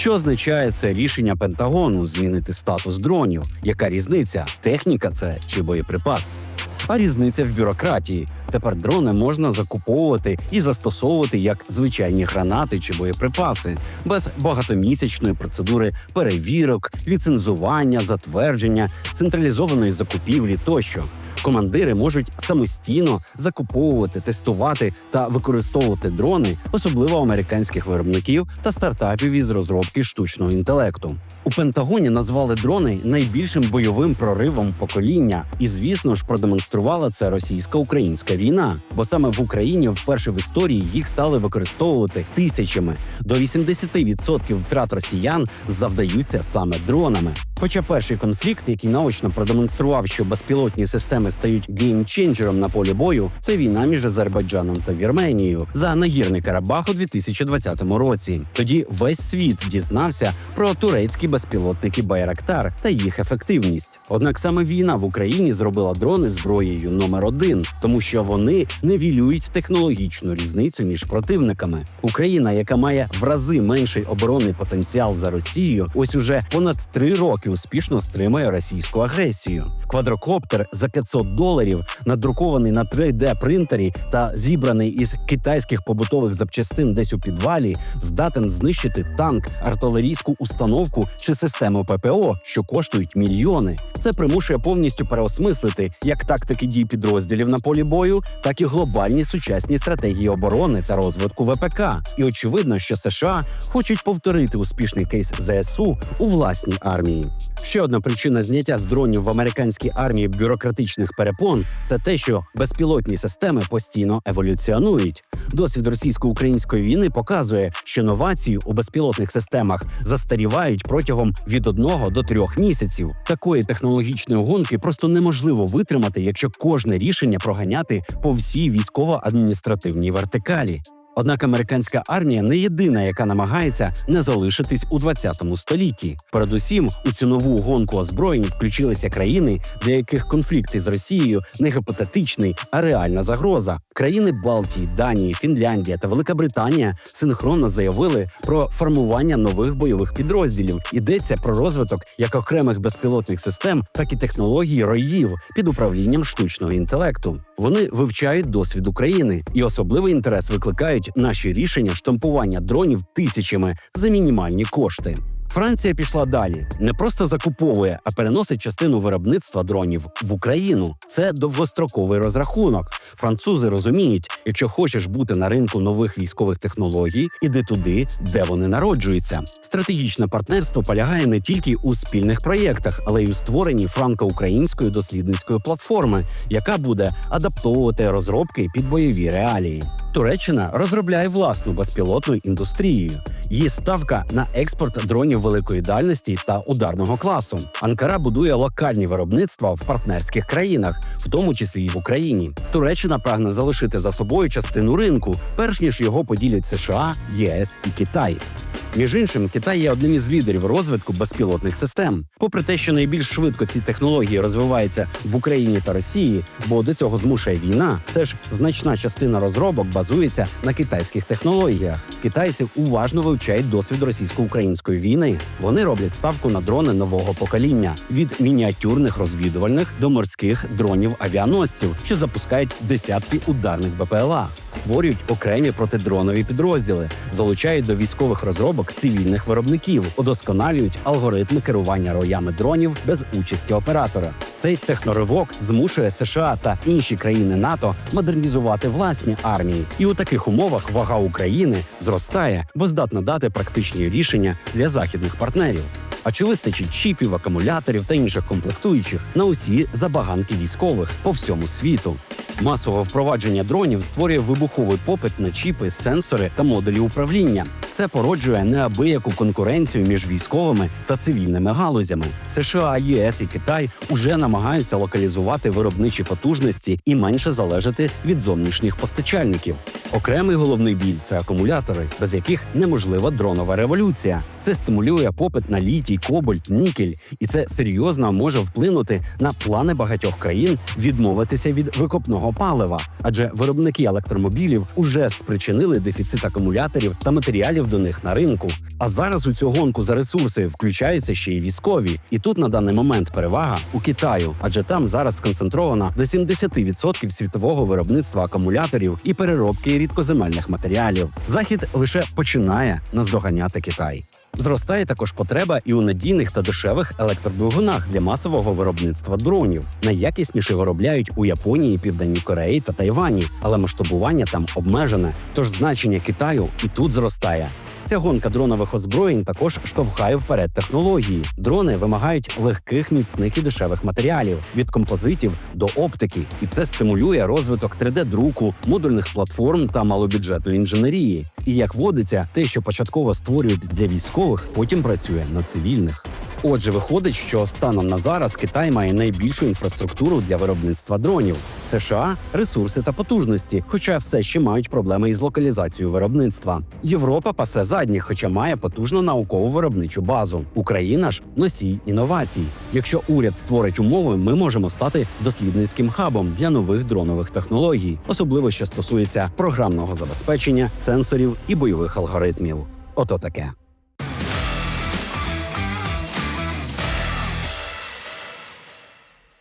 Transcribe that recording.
Що означає це рішення Пентагону змінити статус дронів? Яка різниця? Техніка це чи боєприпас? А різниця в бюрократії. Тепер дрони можна закуповувати і застосовувати як звичайні гранати чи боєприпаси, без багатомісячної процедури перевірок, ліцензування, затвердження, централізованої закупівлі тощо. Командири можуть самостійно закуповувати, тестувати та використовувати дрони, особливо американських виробників та стартапів із розробки штучного інтелекту. У Пентагоні назвали дрони найбільшим бойовим проривом покоління, і звісно ж продемонструвала це російсько-українська війна. Бо саме в Україні вперше в історії їх стали використовувати тисячами. До 80% втрат росіян завдаються саме дронами. Хоча перший конфлікт, який наочно продемонстрував, що безпілотні системи стають геймченджером на полі бою, це війна між Азербайджаном та Вірменією за нагірний Карабах у 2020 році. Тоді весь світ дізнався про турецькі безпілотники Байрактар та їх ефективність. Однак саме війна в Україні зробила дрони зброєю номер один, тому що вони невілюють технологічну різницю між противниками. Україна, яка має в рази менший оборонний потенціал за Росію, ось уже понад три роки успішно стримує російську агресію. Квадрокоптер за 500 доларів, надрукований на 3D принтері та зібраний із китайських побутових запчастин десь у підвалі, здатен знищити танк, артилерійську установку чи систему ППО, що коштують мільйони. Це примушує повністю переосмислити як тактики дій підрозділів на полі бою, так і глобальні сучасні стратегії оборони та розвитку ВПК. І очевидно, що США хочуть повторити успішний кейс ЗСУ у власній армії. Ще одна причина зняття з дронів в американській армії бюрократичних перепон це те, що безпілотні системи постійно еволюціонують. Досвід російсько-української війни показує, що новації у безпілотних системах застарівають протягом від одного до трьох місяців. Такої технологічної гонки просто неможливо витримати, якщо кожне рішення проганяти по всій військово-адміністративній вертикалі. Однак американська армія не єдина, яка намагається не залишитись у 20 столітті. Передусім, у цю нову гонку озброєнь включилися країни, для яких конфлікти з Росією не гіпотетичний, а реальна загроза. Країни Балтії, Данії, Фінляндія та Велика Британія синхронно заявили про формування нових бойових підрозділів. Йдеться про розвиток як окремих безпілотних систем, так і технологій роїв під управлінням штучного інтелекту. Вони вивчають досвід України, і особливий інтерес викликають наші рішення штампування дронів тисячами за мінімальні кошти. Франція пішла далі, не просто закуповує, а переносить частину виробництва дронів в Україну. Це довгостроковий розрахунок. Французи розуміють, якщо хочеш бути на ринку нових військових технологій, іди туди, де вони народжуються. Стратегічне партнерство полягає не тільки у спільних проєктах, але й у створенні франко-української дослідницької платформи, яка буде адаптовувати розробки під бойові реалії. Туреччина розробляє власну безпілотну індустрію. Її ставка на експорт дронів великої дальності та ударного класу. Анкара будує локальні виробництва в партнерських країнах, в тому числі і в Україні. Туреччина прагне залишити за собою частину ринку, перш ніж його поділять США, ЄС і Китай. Між іншим, Китай є одним із лідерів розвитку безпілотних систем. Попри те, що найбільш швидко ці технології розвиваються в Україні та Росії, бо до цього змушує війна, це ж значна частина розробок базується на китайських технологіях. Китайці уважно вивчають досвід російсько-української війни. Вони роблять ставку на дрони нового покоління від мініатюрних розвідувальних до морських дронів авіаносців, що запускають десятки ударних БПЛА, створюють окремі протидронові підрозділи, залучають до військових розробок цивільних виробників, удосконалюють алгоритми керування роями дронів без участі оператора. Цей техноривок змушує США та інші країни НАТО модернізувати власні армії, і у таких умовах вага України зростає, бо здатна дати практичні рішення для західних партнерів. А чи вистачить чіпів, акумуляторів та інших комплектуючих на усі забаганки військових по всьому світу? Масове впровадження дронів створює вибуховий попит на чіпи, сенсори та модулі управління. Це породжує неабияку конкуренцію між військовими та цивільними галузями. США, ЄС і Китай уже намагаються локалізувати виробничі потужності і менше залежати від зовнішніх постачальників. Окремий головний біль це акумулятори, без яких неможлива дронова революція. Це стимулює попит на літій, кобальт, нікель, і це серйозно може вплинути на плани багатьох країн відмовитися від викопного палива, адже виробники електромобілів уже спричинили дефіцит акумуляторів та матеріалів до них на ринку. А зараз у цю гонку за ресурси включаються ще й військові. І тут на даний момент перевага у Китаю, адже там зараз сконцентрована до 70% світового виробництва акумуляторів і переробки рідкоземельних матеріалів. Захід лише починає наздоганяти Китай. Зростає також потреба і у надійних та дешевих електродвигунах для масового виробництва дронів. Найякісніше виробляють у Японії, Південній Кореї та Тайвані, але масштабування там обмежене. Тож значення Китаю і тут зростає. Ця гонка дронових озброєнь також штовхає вперед технології. Дрони вимагають легких, міцних і дешевих матеріалів від композитів до оптики, і це стимулює розвиток 3D-друку, модульних платформ та малобюджетної інженерії. І як водиться, те, що початково створюють для військових, потім працює на цивільних. Отже, виходить, що станом на зараз Китай має найбільшу інфраструктуру для виробництва дронів. США ресурси та потужності, хоча все ще мають проблеми із локалізацією виробництва. Європа пасе задніх, хоча має потужну наукову виробничу базу. Україна ж носій інновацій. Якщо уряд створить умови, ми можемо стати дослідницьким хабом для нових дронових технологій, особливо що стосується програмного забезпечення, сенсорів і бойових алгоритмів. Ото таке.